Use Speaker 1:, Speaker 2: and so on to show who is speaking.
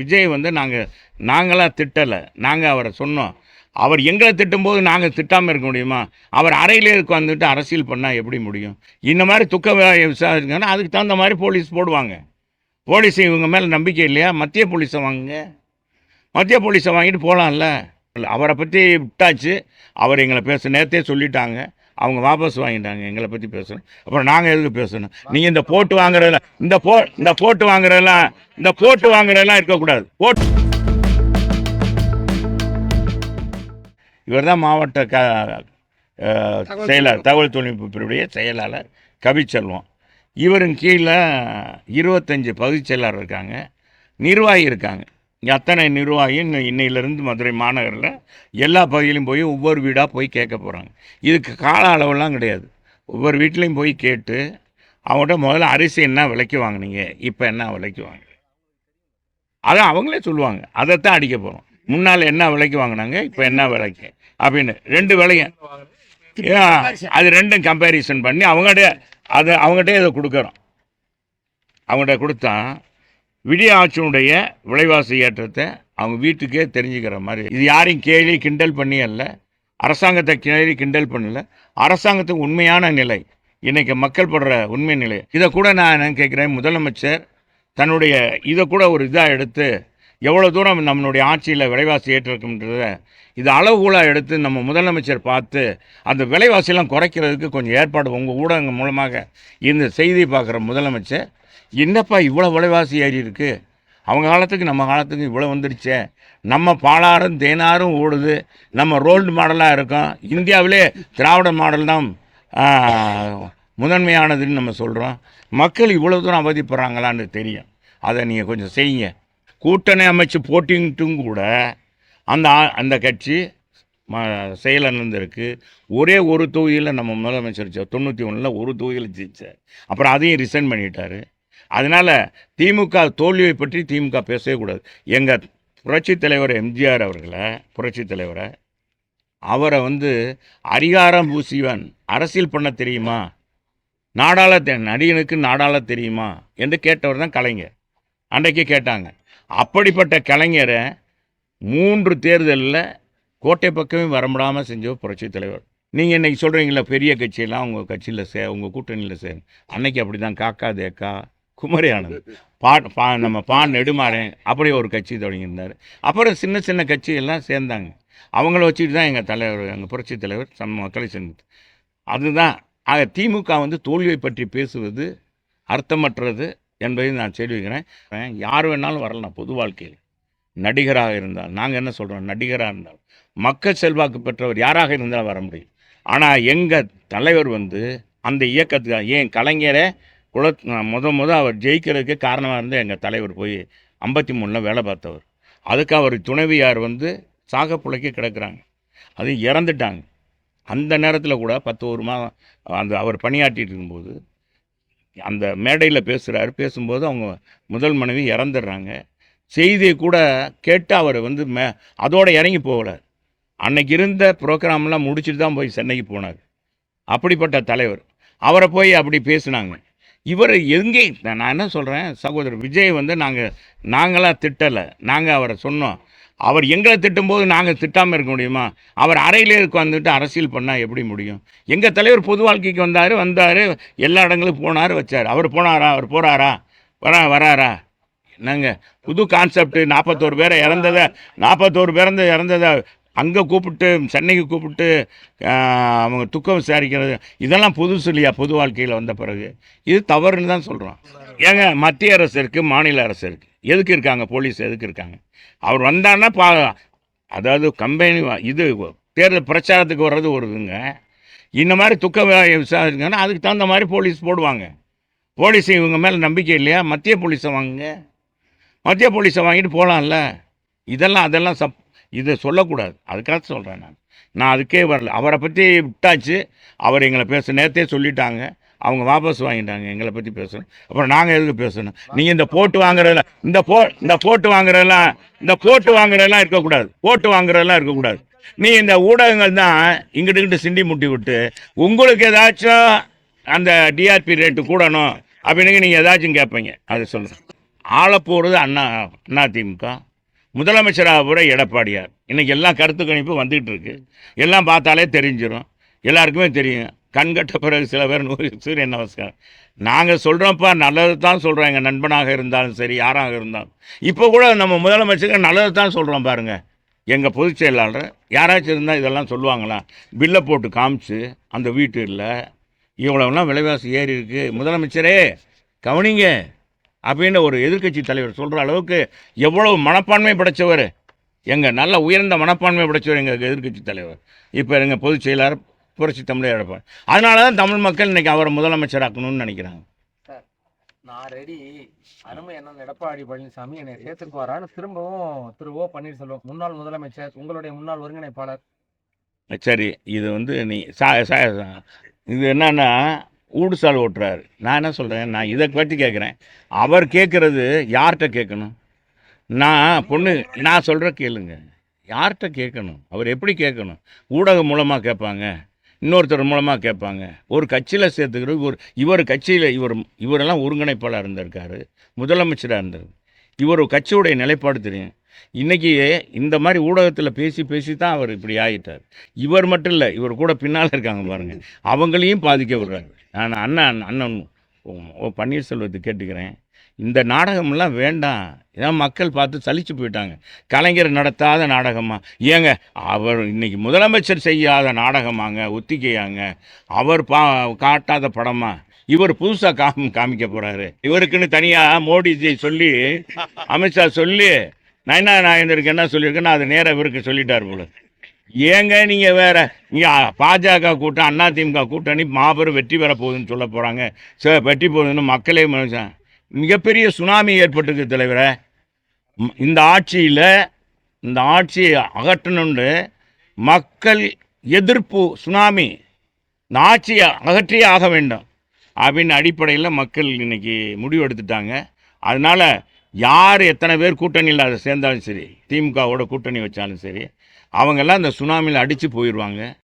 Speaker 1: விஜய் வந்து நாங்கள் நாங்களாம் திட்டலை. நாங்கள் அவரை சொன்னோம். அவர் எங்களை திட்டும்போது நாங்கள் திட்டாமல் இருக்க முடியுமா? அவர் அறையிலே உட்காந்துட்டு அரசியல் பண்ணால் எப்படி முடியும்? இந்த மாதிரி துக்க விசாரிங்கன்னா அதுக்கு தகுந்த மாதிரி போலீஸ் போடுவாங்க. போலீஸ் இவங்க மேலே நம்பிக்கை இல்லையா? மத்திய போலீஸை வாங்குங்க. மத்திய போலீஸை வாங்கிட்டு போகலாம்ல அவரை பற்றி விட்டாச்சு. அவர் எங்களை பேச நேரத்தே சொல்லிட்டாங்க. அவங்க வாபஸ் வாங்கிட்டாங்க எங்களை பற்றி பேசணும். அப்புறம் நாங்கள் எதுக்கு பேசணும்? நீங்கள் இந்த போட்டு வாங்குறதெல்லாம் இந்த போ இந்த போட்டு வாங்குறதெல்லாம் இந்த போட்டு வாங்குறதெல்லாம் இருக்கக்கூடாது. போட்டு இவர் தான் மாவட்ட க அஹ், செயலர் தகவல் தொழில்நுட்ப பிரிவுடைய செயலாளர் கவிச்செல்வம். இவரின் கீழே இருபத்தஞ்சி பகுதிச் செயலாளர் இருக்காங்க நிர்வாகி இருக்காங்க. அத்தனை நிர்வாகியும் இன்னையிலேருந்து மதுரை மாநகரில் எல்லா பகுதியிலும் போய் ஒவ்வொரு வீடாக போய் கேட்க போகிறாங்க இதுக்கு கால அளவெல்லாம் கிடையாது. ஒவ்வொரு வீட்லேயும் போய் கேட்டு அவங்கள்ட்ட முதல்ல அரிசி என்ன விலைக்கு வாங்குனீங்க? இப்போ என்ன விலைக்கு வாங்க அதை அவங்களே சொல்லுவாங்க. அதைத்தான் அடிக்க போகிறோம் முன்னால் என்ன விலைக்கு வாங்கினாங்க? இப்போ என்ன விலைக்கு? அப்படின்னு. ரெண்டு விலையும் அது ரெண்டும் கம்பேரிசன் பண்ணி அவங்கள்ட்ட அதை அவங்ககிட்ட இதை கொடுக்குறோம். அவங்ககிட்ட கொடுத்தா விடிய ஆட்சியினுடைய விலைவாசி ஏற்றத்தை அவங்க வீட்டுக்கே தெரிஞ்சுக்கிற மாதிரி. இது யாரையும் கேலி கிண்டல் பண்ணி அல்ல. அரசாங்கத்தை கேலி கிண்டல் பண்ணல. அரசாங்கத்துக்கு உண்மையான நிலை. இன்றைக்கி மக்கள் படுற உண்மை நிலை. இதை கூட நான் என்ன கேட்குறேன்? முதலமைச்சர் தன்னுடைய இதை கூட ஒரு இதாக எடுத்து எவ்வளோ தூரம் நம்மளுடைய ஆட்சியில் விலைவாசி ஏற்றிருக்குன்றத இது அளவுகோலாக எடுத்து நம்ம முதலமைச்சர் பார்த்து அந்த விலைவாசியெல்லாம் குறைக்கிறதுக்கு கொஞ்சம் ஏற்பாடு உங்கள் ஊடகங்கள் மூலமாக இந்த செய்தி பார்க்குற முதலமைச்சர் என்னப்பா இவ்வளோ விலைவாசி ஏறி இருக்கு அவங்க காலத்துக்கு நம்ம காலத்துக்கு இவ்வளோ வந்துடுச்சே நம்ம பாலாறும் தேனாரும் ஓடுது. நம்ம ரோல்டு மாடலாக இருக்கோம். இந்தியாவிலே திராவிட மாடல் தான் முதன்மையானதுன்னு நம்ம சொல்கிறோம் மக்கள் இவ்வளோ தூரம் அவதிப்படுறாங்களான்னு தெரியும். அதை நீங்கள் கொஞ்சம் செய்யுங்க. கூட்டணி அமைச்சு போட்டிங்கிட்டும் கூட அந்த ஆ- அந்த கட்சி ம செயலிழந்திருக்கு ஒரே ஒரு தொகுதியில் நம்ம முதலமைச்சர் தொண்ணூற்றி ஒன்றில் ஒரு தொகுதியில் ஜெயிச்சார். அப்புறம் அதையும் ரிசைன் பண்ணிட்டாரு. அதனால் திமுக தோல்வியை பற்றி திமுக பேசவே கூடாது. எங்கள் புரட்சித் தலைவர் எம்ஜிஆர் அவர்களை புரட்சித் தலைவரை அவரை வந்து அதிகாரம் பூசிவன் அரசியல் பண்ண தெரியுமா? நாடாள நடிகனுக்கு நாடாள தெரியுமா? என்று கேட்டவர் தான் கலைஞர். அன்றைக்கே கேட்டாங்க. அப்படிப்பட்ட கலைஞரை மூன்று தேர்தலில் கோட்டை பக்கமே வரமுடாமல் செஞ்சவர் புரட்சித் தலைவர். நீங்கள் இன்றைக்கி சொல்கிறீங்களா பெரிய கட்சியெல்லாம் உங்கள் கட்சியில் சே உங்கள் கூட்டணியில் சேரும். அன்னைக்கு அப்படி தான் காக்கா தேக்கா குமரி ஆனந்த் பா பா நம்ம பா நெடுமாறன் அப்படி ஒரு கட்சி தொடங்கியிருந்தார். அப்புறம் சின்ன சின்ன கட்சியெல்லாம் சேர்ந்தாங்க. அவங்கள வச்சுட்டு தான் எங்கள் தலைவர் எங்கள் புரட்சி தலைவர் சம் மக்களை சேர்ந்து அதுதான் ஆக திமுக வந்து தோல்வியை பற்றி பேசுவது அர்த்தமற்றது என்பதை நான் தெரிவிக்கிறேன். யார் வேணாலும் வரலாம் பொது வாழ்க்கையில். நடிகராக இருந்தால் நாங்கள் என்ன சொல்கிறோம் நடிகராக இருந்தால். மக்கள் செல்வாக்கு பெற்றவர் யாராக இருந்தாலும் வர முடியும். ஆனால் எங்கள் தலைவர் வந்து அந்த இயக்கத்துக்கு ஏன் கலைஞரை குல முத முத அவர் ஜெயிக்கிறதுக்கு காரணமாக இருந்து எங்கள் தலைவர் போய் ஐம்பத்தி மூணில் வேலை பார்த்தவர். அதுக்கு அவர் துணைவியார் வந்து சாக கிடக்கிறாங்க. கிடக்குறாங்க அது இறந்துட்டாங்க. அந்த நேரத்தில் கூட பத்து ஒரு மாதம் அந்த அவர் பணியாற்றிட்டு இருக்கும்போது அந்த மேடையில் பேசுகிறாரு பேசும்போது அவங்க முதல் மனைவி இறந்துடுறாங்க. செய்தியை கூட கேட்டு அவர் வந்து மே அதோடு இறங்கி போகலை. அன்னைக்கு இருந்த ப்ரோக்ராம்லாம் முடிச்சுட்டு தான் போய் சென்னைக்கு போனார். அப்படிப்பட்ட தலைவர். அவரை போய் அப்படி பேசினாங்க. இவர் எங்கே? நான் என்ன சொல்கிறேன் சகோதரர் விஜய் வந்து நாங்கள் நாங்களாம் திட்டலை. நாங்கள் அவரை சொன்னோம். அவர் எங்களை திட்டும்போது நாங்கள் திட்டாமல் இருக்க முடியுமா? அவர் அறையிலே உட்காந்துட்டு அரசியல் பண்ணால் எப்படி முடியும்? எங்கள் தலைவர் பொது வாழ்க்கைக்கு வந்தார் வந்தார் எல்லா இடங்களுக்கும் போனார் வச்சார். அவர் போனாரா? அவர் போகிறாரா வரா வராரா? என்னங்க? புது கான்செப்ட் நாற்பத்தோரு பேரை இறந்ததை நாற்பத்தோரு பிறந்த இறந்ததை அங்கே கூப்பிட்டு சென்னைக்கு கூப்பிட்டு அவங்க துக்கம் விசாரிக்கிறது இதெல்லாம் புதுசு இல்லையா பொது வாழ்க்கையில் வந்த பிறகு. இது தவறுன்னு தான் சொல்கிறோம் ஏங்க மத்திய அரசு இருக்குது மாநில அரசு இருக்குது எதுக்கு இருக்காங்க? போலீஸ் எதுக்கு இருக்காங்க? அவர் வந்தாருன்னா பா அதாவது கம்பெனி இது தேர்தல் பிரச்சாரத்துக்கு வர்றது ஒரு இதுங்க. இந்த மாதிரி துக்க விசாரிங்கன்னா அதுக்கு தகுந்த மாதிரி போலீஸ் போடுவாங்க. போலீஸ் இவங்க மேலே நம்பிக்கை இல்லையா? மத்திய போலீஸை வாங்குங்க. மத்திய போலீஸை வாங்கிட்டு போகலாம்ல இதெல்லாம் அதெல்லாம் சப் இதை சொல்லக்கூடாது. அதுக்காக சொல்கிறேன் நான். நான் அதுக்கே வரல. அவரை பற்றி விட்டாச்சு. அவர் எங்களை பேச நேரத்தே சொல்லிட்டாங்க. அவங்க வாபஸ் வாங்கிட்டாங்க. எங்களை பற்றி பேசணும். அப்புறம் நாங்கள் எதுக்கு பேசணும்? நீங்கள் இந்த போட்டு வாங்குறதெல்லாம் இந்த போ இந்த போட்டு வாங்குறதெல்லாம் இந்த போட்டு வாங்குறதெல்லாம் இருக்கக்கூடாது. போட்டு வாங்குறதெல்லாம் இருக்கக்கூடாது. நீ இந்த ஊடகங்கள் தான் இங்கிட்டு இங்கிட்டு சிண்டி முட்டி விட்டு உங்களுக்கு ஏதாச்சும் அந்த டிஆர்பி ரேட்டு கூடணும் அப்படின்னு நீங்கள் ஏதாச்சும் கேட்பீங்க. அதை சொல்லுங்கள் ஆளப்போகிறது அண்ணா அண்ணா திமுக. முதலமைச்சராக பூரா எடப்பாடியார். இன்றைக்கி எல்லாம் கருத்து கணிப்பு வந்துகிட்டு இருக்கு எல்லாம் பார்த்தாலே தெரிஞ்சிடும் எல்லாருக்குமே தெரியும். கண்கட்ட பிறகு சில பேர் நூறு சூரியன் நமஸ்காரம். நாங்கள் சொல்கிறோம்ப்பா நல்லது தான் சொல்கிறோம் எங்கள் நண்பனாக இருந்தாலும் சரி யாராக இருந்தாலும். இப்போ கூட நம்ம முதலமைச்சருக்கு நல்லது தான் சொல்கிறோம் பாருங்கள் எங்கள் பொதுச் செயலாளர் யாராச்சும் இருந்தால் இதெல்லாம் சொல்லுவாங்களா? பில்லை போட்டு காமிச்சு அந்த வீட்டு இல்லை. இவ்வளோலாம் விலைவாசி ஏறி இருக்குது முதலமைச்சரே கவனிங்க. அப்படின்னு ஒரு எதிர்க்கட்சி தலைவர் சொல்கிற அளவுக்கு எவ்வளவு மனப்பான்மை படைச்சவர். எங்கள் நல்ல உயர்ந்த மனப்பான்மை படைச்சவர் எங்கள் எதிர்க்கட்சி தலைவர். இப்போ எங்கள் பொதுச் செயலாளர் புரட்சி தமிழர் எடப்பாடி. அதனால தான் தமிழ் மக்கள் இன்னைக்கு அவரை முதலமைச்சராக்கணும்னு நினைக்கிறாங்க.
Speaker 2: நான் ரெடி அருமை அண்ணன் எடப்பாடி பழனிசாமி என்னை சேர்த்துக்கு வரான்னு திரும்பவும் திரு ஓ பன்னீர்செல்வம் முன்னாள் முதலமைச்சர் உங்களுடைய முன்னாள் ஒருங்கிணைப்பாளர்.
Speaker 1: சரி இது வந்து நீ சா- இது என்னன்னா ஊடுசால் ஓட்டுறாரு. நான் என்ன சொல்கிறேன் நான் இதை பற்றி கேட்குறேன். அவர் கேட்குறது யார்கிட்ட கேட்கணும்? நான் பொண்ணு நான் சொல்கிற கேளுங்க. யார்கிட்ட கேட்கணும்? அவர் எப்படி கேட்கணும்? ஊடகம் மூலமாக கேட்பாங்க. இன்னொருத்தர் மூலமாக கேட்பாங்க. ஒரு கட்சியில் சேர்த்துக்கிற ஒரு இவர் கட்சியில் இவர் இவரெல்லாம் ஒருங்கிணைப்பாளர் இருந்திருக்காரு. முதலமைச்சராக இருந்தார் இவர் கட்சியுடைய நிலைப்பாடு தெரியும். இன்றைக்கி இந்த மாதிரி ஊடகத்தில் பேசி பேசி தான் அவர் இப்படி ஆகிட்டார் இவர் மட்டும் இல்லை இவர் கூட பின்னால் இருக்காங்க பாருங்கள் அவங்களையும் பாதிக்க விடுறாங்க நான் அண்ணன் அண்ணன் ஓ- ஓ பன்னீர்செல்வத்தை கேட்டுக்கிறேன். இந்த நாடகம்லாம் வேண்டாம். இதான் மக்கள் பார்த்து சலிச்சு போயிட்டாங்க. கலைஞர் நடத்தாத நாடகமாக ஏங்க அவர் இன்றைக்கி முதலமைச்சர் செய்யாத நாடகமாங்க ஒத்திகையாங்க. அவர் பா காட்டாத படமா? இவர் புதுசாக காம் காமிக்க போகிறாரு இவருக்குன்னு தனியாக மோடிஜி சொல்லி அமித்ஷா சொல்லி நயனா நாயந்தருக்கு என்ன சொல்லியிருக்கேன்னு அது நேராக இவருக்கு சொல்லிட்டார் போல. ஏங்க நீங்கள் வேற? நீங்கள் பாஜக கூட்டம் அதிமுக கூட்டணி மாபெரும் வெற்றி பெற போகுதுன்னு சொல்ல போகிறாங்க சார் வெற்றி போகுதுன்னு மக்களே மனுஷன் மிகப்பெரிய சுனாமி ஏற்பட்டிருக்கு தலைவரை. இந்த ஆட்சியில் இந்த ஆட்சியை அகற்றணுண்டு மக்கள் எதிர்ப்பு சுனாமி இந்த ஆட்சியை அகற்றியே ஆக வேண்டும். அப்படின்னு அடிப்படையில் மக்கள் இன்னைக்கு முடிவு எடுத்துட்டாங்க. அதனால் யார் எத்தனை பேர் கூட்டணியில் அதை சேர்ந்தாலும் சரி திமுகவோட கூட்டணி வச்சாலும் சரி அவங்கெல்லாம் அந்த சுனாமியில் அடித்து போயிடுவாங்க